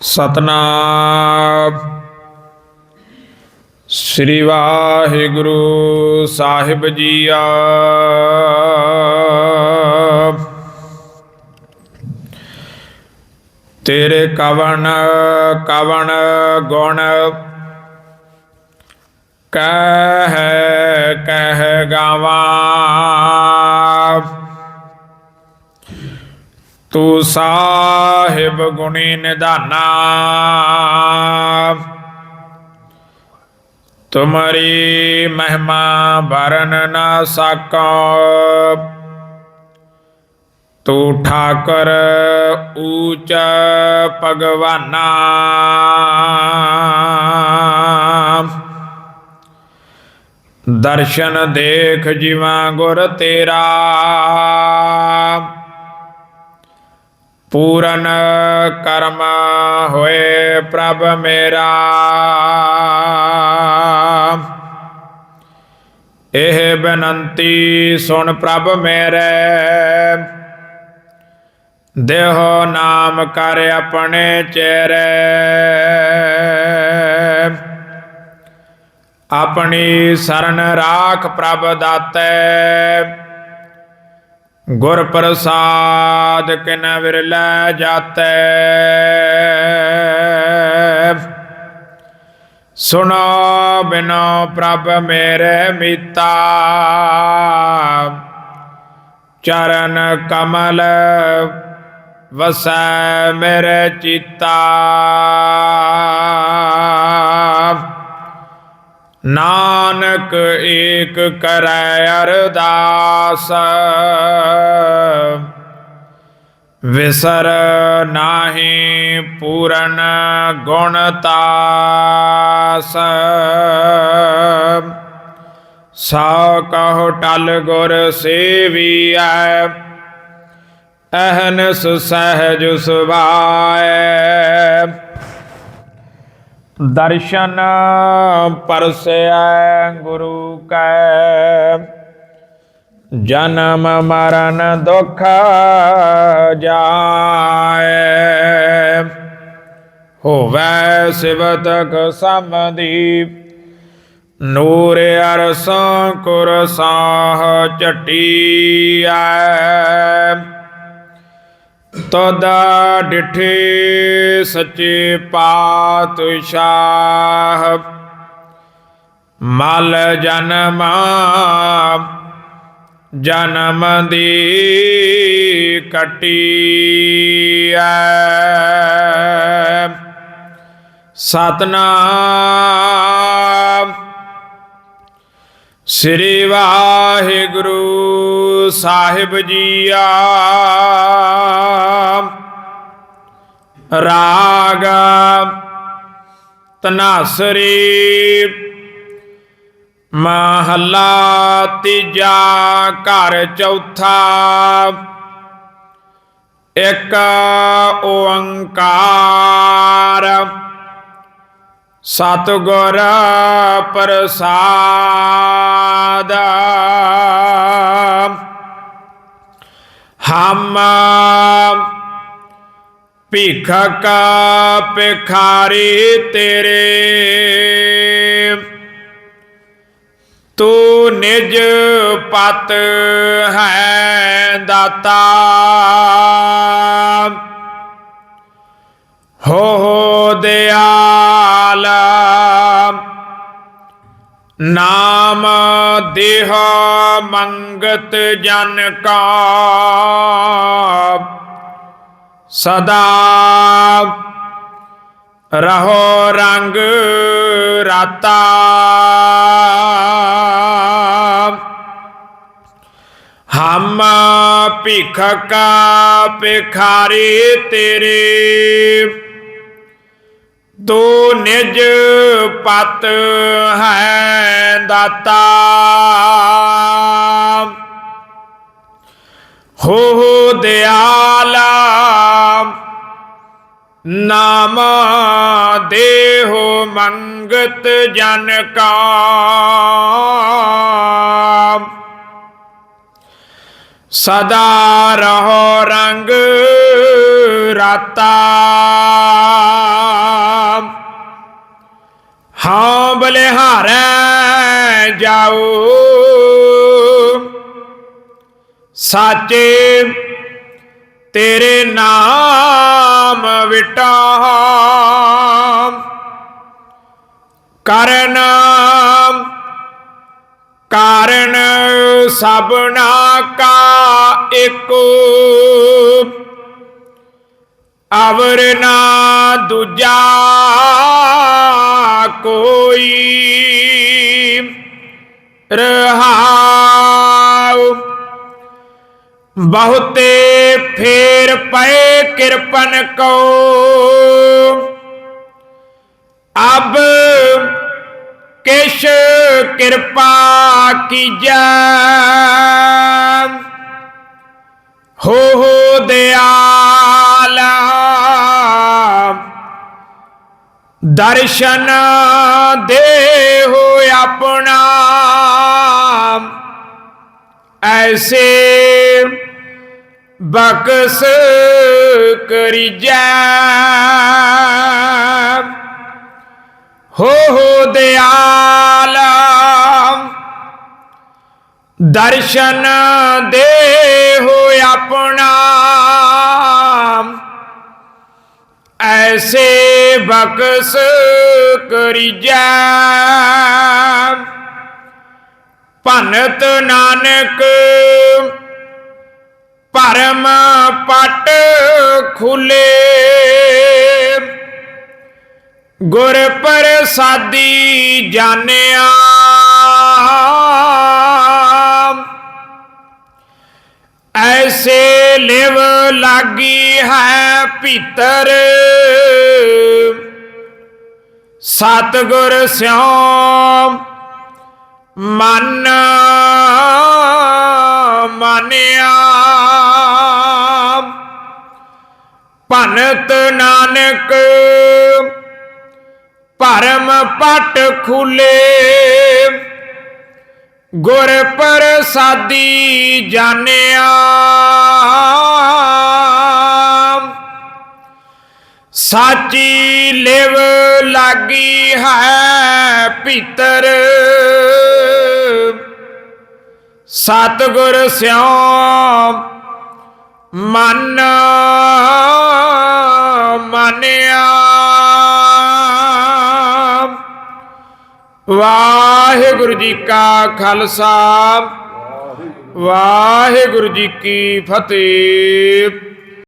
ਸਤਨਾਮ। ਸ੍ਰੀ ਵਾਹਿਗੁਰੂ ਸਾਹਿਬ ਜੀਆ। ਤੇਰੇ ਕਵਨ ਕਵਨ ਗੁਣ ਕਹਿ ਕਹਿ ਗਾਵਾਂ। ਤੂੰ ਸਾਹਿਬ ਗੁਣੀ ਨਿਧਾਨਾ। ਤੁਮਰੀ ਮਹਿਮਾ ਬਰਨ ਨਾ ਸਕੋ। ਤੂੰ ਠਾਕਰ ਊਚ ਭਗਵਾਨਾ। ਦਰਸ਼ਨ ਦੇਖ ਜਿਵਾ ਗੁਰ ਤੇਰਾ। ਪੂਰਨ ਕਰਮ ਹੋਏ ਪ੍ਰਭ ਮੇਰਾ। ਇਹ ਬੇਨੰਤੀ ਸੁਣ ਪ੍ਰਭ ਮੇਰੇ। ਦੇਹੋ ਨਾਮ ਕਰ ਆਪਣੇ ਚਿਹਰੇ ਆਪਣੀ ਸਰਨ ਰਾਖ ਪ੍ਰਭ ਦਾਤੇ। ਗੁਰ ਪ੍ਰਸਾਦ ਕਿਨ ਵਿਰਲੇ ਜਾਤੇ। ਸੁਣੋ ਬਿਨੋ ਪ੍ਰਭ ਮੇਰੇ ਮੀਤਾ। ਚਰਨ ਕਮਲ ਵਸੈ ਮੇਰੇ ਚੀਤਾ। ਨਾਨਕ ਏਕ ਕਰੈ ਅਰਦਾਸ। ਵਿਸਰ ਨਾਹੀ ਪੂਰਨ ਗੁਣਤਾਸ ਸਾ ਕਹੋ ਟਲ ਗੁਰ ਸੇਵੀਐ, ਅਹਨਸ ਸਹਿਜ ਸੁਭਾਏ ਦਰਸ਼ਨ ਪਰਸਿਆ ਗੁਰੂ ਕੈ। ਜਨਮ ਮਰਨ ਦੁਖ ਜਾਏ। ਹੋਵੈ ਸਿਵਤਕ ਸਮਦੀਪ ਨੂਰ ਅਰਸੋਂ ਕੁਰਸਾਹ ਚਟੀਐ ਤਦਾ ਡਿਠੇ ਸੱਚੇ ਪਾਤਸ਼ਾਹ। ਮਲ ਜਨਮ ਜਨਮ ਦੀ ਕਟੀਐ ਸਤਨਾਮ ਸ੍ਰੀ ਵਾਹਿਗੁਰੂ ਸਾਹਿਬ ਜੀਆ ਰਾਗ ਤਨਾਸਰੀ ਮਹੱਲਾ ਤੀਜਾ ਘਰ ਚੌਥਾ। ਇੱਕ ਓੰਕਾਰ ਸਤਿਗੁਰ ਪ੍ਰਸਾਦ। ਹਮ ਭਿਖਕ ਭਿਖਾਰੀ ਤੇਰੇ। ਤੂੰ ਨਿਜ ਪਤ ਹੈ ਦਾਤਾ। ਹੋ ਹੋ ਦਿਆਲ ਨਾਮ ਦੇਹ ਮੰਗਤ ਜਨ ਕਾ। ਸਦਾ ਰਹੋ ਰੰਗ ਰਾਤਾ। ਹਮ ਭਿਖਕ ਭਿਖਾਰੀ ਤੇਰੇ। ਤੂੰ ਨਿਜ ਪਤ ਹੈ ਦਾਤਾ। ਹੋ ਹੋ ਦਿਆਲਾ ਨਾਮ ਦੇਹੋ ਮੰਗਤ ਜਨ ਕਾ। ਸਦਾ ਰਹੋ ਰੰਗ ਰਾਤਾ। ਨਿਹਾਰੈ ਜਾਓ। ਸਾਚੇ ਤੇਰੇ ਨਾਮ ਵਿਟਾ। ਕਰਨ ਕਾਰਨ ਸਭਨਾ ਕਾ ਏਕੋ ਅਵਰ ਨਾ ਦੂਜਾ ਕੋਈ। ਰਹਾਉ। ਬਹੁਤੇ ਫੇਰ ਪਏ ਕਿਰਪਨ ਕੋ ਅਬ ਕਿਛ ਕਿਰਪਾ ਕੀਜੈ। ਹੋ ਹੋ ਦਿਆ ਦਰਸ਼ਨ ਦੇਹੋ ਆਪਣਾ। ਐਸੇ ਬਖਸ ਕਰੀਜੈ। ਹੋ ਹੋ ਦਿਆਲਾ ਦਰਸ਼ਨ ਦੇਹੋ ਆਪਣਾ। ਐਸੇ ਬਖਸ ਕਰੀਜੈ ਭਨਤ ਨਾਨਕ ਪਰਮ ਪਟ ਖੁਲੇ। ਗੁਰ ਪ੍ਰਸਾਦੀ ਜਾਣਿਆ। ਐਸੇ ਲਿਵ ਲਾਗੀ ਹੈ ਭੀਤਰ। ਸਤਗੁਰ ਸਿਉ ਮਨ ਮਾਨਿਆ। ਭਨਤ ਨਾਨਕ ਪਰਮ ਪਟ ਖੁਲੇ। ਗੁਰ ਪ੍ਰਸਾਦੀ ਜਾਣਿਆ। ਸਾਚੀ ਲਿਵ ਲਾਗੀ ਹੈ ਭੀਤਰ। ਸਤਗੁਰ ਸਿਉ ਮਨ, ਮਾਨਿਆ। ਵਾਹਿਗੁਰੂ ਜੀ ਕਾ ਖਾਲਸਾ। ਵਾਹਿਗੁਰੂ ਜੀ ਕੀ ਫਤਿਹ।